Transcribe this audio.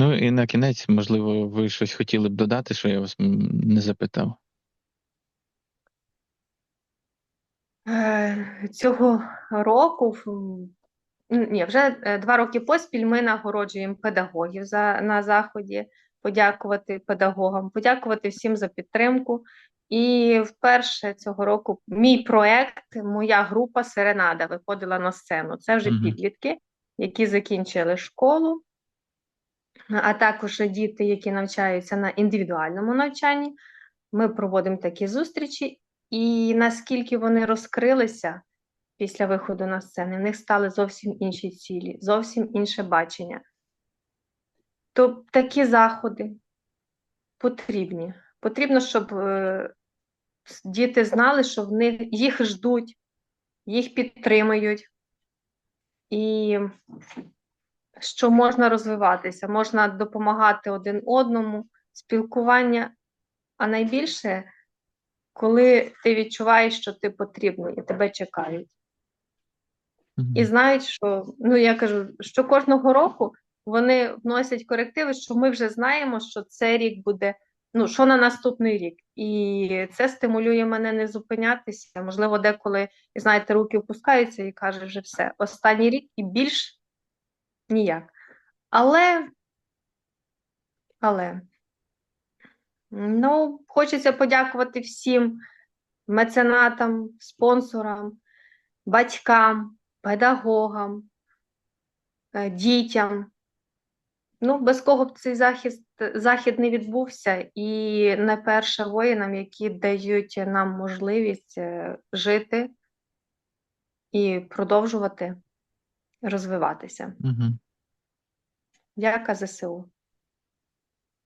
Ну і на кінець, можливо, ви щось хотіли б додати, що я вас не запитав. Е, Цього року, ні, вже е, два роки поспіль ми нагороджуємо педагогів за, на заході, подякувати педагогам, подякувати всім за підтримку. І вперше цього року мій проект, моя група Серенада виходила на сцену. Це вже Мгм. підлітки, які закінчили школу, а також діти, які навчаються на індивідуальному навчанні. Ми проводимо такі зустрічі, і наскільки вони розкрилися після виходу на сцену, в них стали зовсім інші цілі, зовсім інше бачення. То такі заходи потрібні. Потрібно, щоб е, діти знали, що в них їх ждуть, їх підтримують, і що можна розвиватися, можна допомагати один одному, спілкування, а найбільше, коли ти відчуваєш, що ти потрібний і тебе чекають. Мгм. І знають, що ну я кажу, що кожного року вони вносять корективи, що ми вже знаємо, що цей рік буде, ну що на наступний рік, і це стимулює мене не зупинятися. Можливо, деколи знаєте, руки опускаються і каже, вже все, останній рік і більш ніяк. Але, але ну, хочеться подякувати всім меценатам, спонсорам, батькам, педагогам, е, дітям. Ну, без кого б цей захист, захід не відбувся, і найперше воїнам, які дають нам можливість е, жити і продовжувати розвиватися. Угу. Дяка ЗСУ.